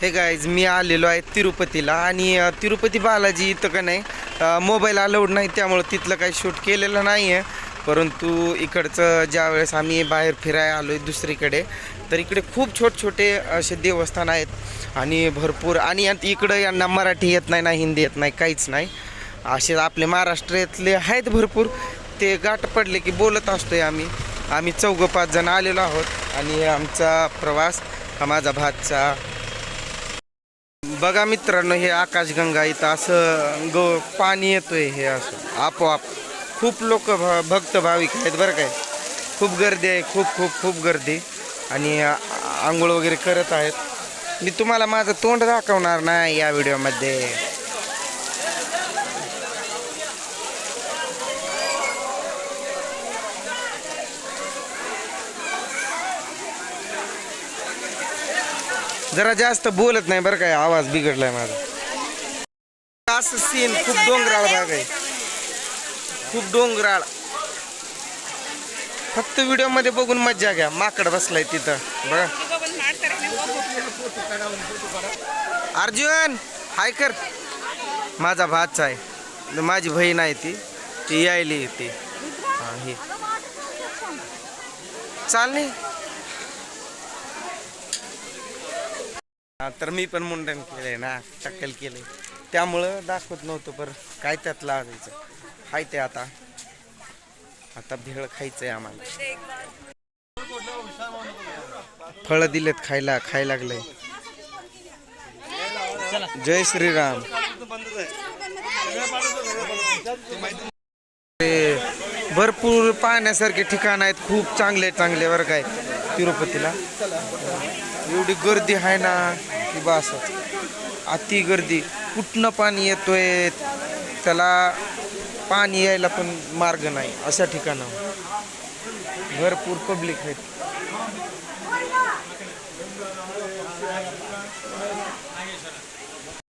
हे गाईज मी आलेलो आहे तिरुपतीला आणि तिरुपती बालाजी इथं का नाही मोबाईल अलाउड नाही त्यामुळं तिथलं काही शूट केलेलं नाही आहे परंतु इकडचं ज्यावेळेस आम्ही बाहेर फिरायला आलो आहे दुसरीकडे तर इकडे खूप छोट छोटे असे देवस्थान आहेत. आणि भरपूर आणि इकडं यांना मराठी येत नाही ना हिंदी येत नाही काहीच नाही. असे आपले महाराष्ट्रातले आहेत भरपूर. ते गाठ पडले की बोलत असतोय आम्ही. आम्ही चौघं पाच जण आलेलो आहोत आणि आमचा प्रवास हा माझा भातचा बघा मित्रांनो हे आकाशगंगा इथं असं ग पाणी येतोय हे असं. आपोआप. खूप लोक भक्त भाविक आहेत बरं काय खूप गर्दी आहे खूप खूप खूप गर्दी. आणि आंघोळ वगैरे करत आहेत. मी तुम्हाला माझं तोंड दाखवणार नाही या व्हिडिओमध्ये. जरा जास्त बोलत नाही बरं काय आवाज बिघडलाय माझा. असं सीन खूप डोंगराळ भाग आहे. खूप डोंगराळ. फक्त व्हिडिओमध्ये बघून मज्जा घ्या. माकड बसलाय तिथं. बघा. अर्जुन हाय कर. माझा भाचा आहे. माझी बहीण आहे ती. ती यायली ती. चालली ही चाल नाही हा, तर मी पण मुंडन केलंय ना टक्कल केलंय. त्यामुळं दाखवत नव्हतं पर काय त्यात लावायचं हाय ते आता. आता भेळ खायचंय आम्हाला. फळं दिलेत खायला खाय लागलंय. जय श्रीराम. भरपूर पाहण्यासारखे ठिकाण आहेत खूप चांगले चांगले बरं काय तिरुपतीला. एवढी गर्दी आहे ना की बस. अति गर्दी. कुठनं पाणी येतोय त्याला पाणी यायला पण मार्ग नाही अशा ठिकाणावर भरपूर पब्लिक आहेत.